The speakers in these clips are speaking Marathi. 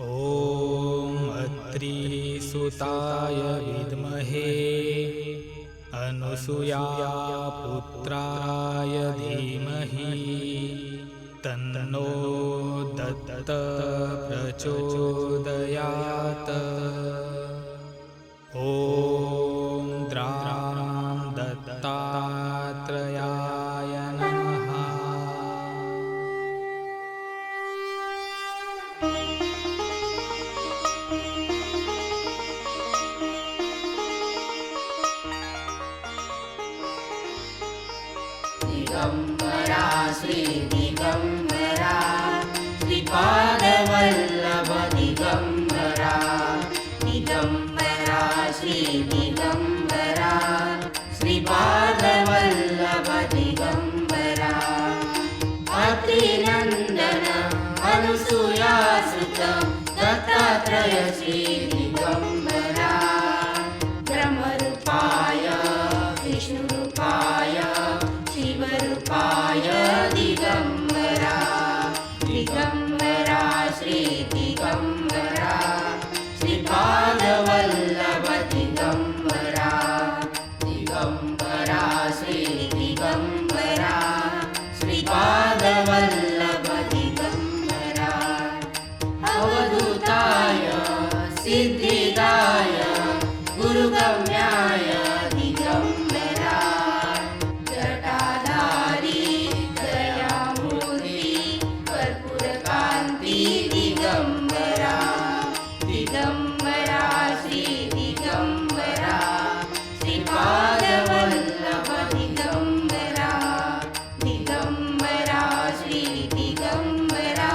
ॐ अत्रिसुताय विद्महे अनुसूया पुत्राय धीमहि तन्नो दत्त प्रचोदयात्। ॐ दत्तात्रयात् दिगंबरा दिगम्बरा श्रीदिगम्बरा श्रीपादवल्लभ दिगंबरा श्री दिगंबरा श्रीपादवल्लभ दिगंबरा अत्रिनन्दन अनुसूयासुत दत्तात्रय श्री वरदाय गुरुगम्याय जटाधारी दयामूर्ती कर्पूरकान्ति दिगम्बरा दिगम्बरा श्री दिगम्बरा श्रीपादवल्लभ दिगम्बरा दिगम्बरा श्री दिगम्बरा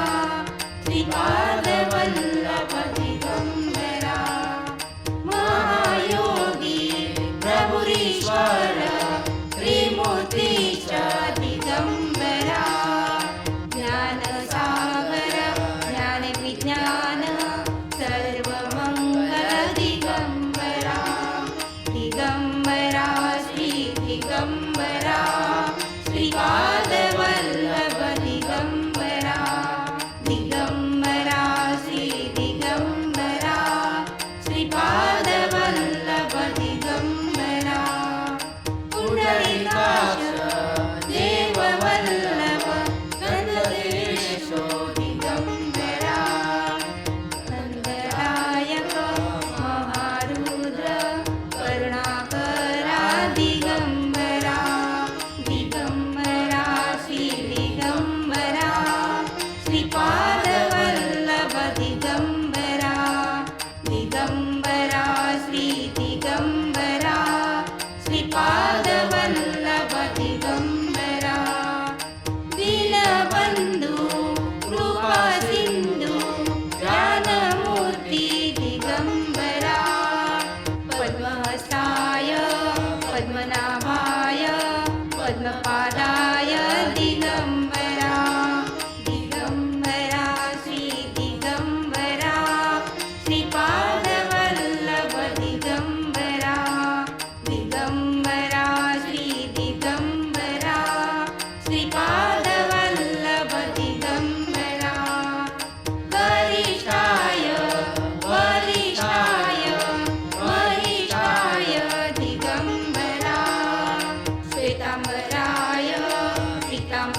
சிந்தித்தாம்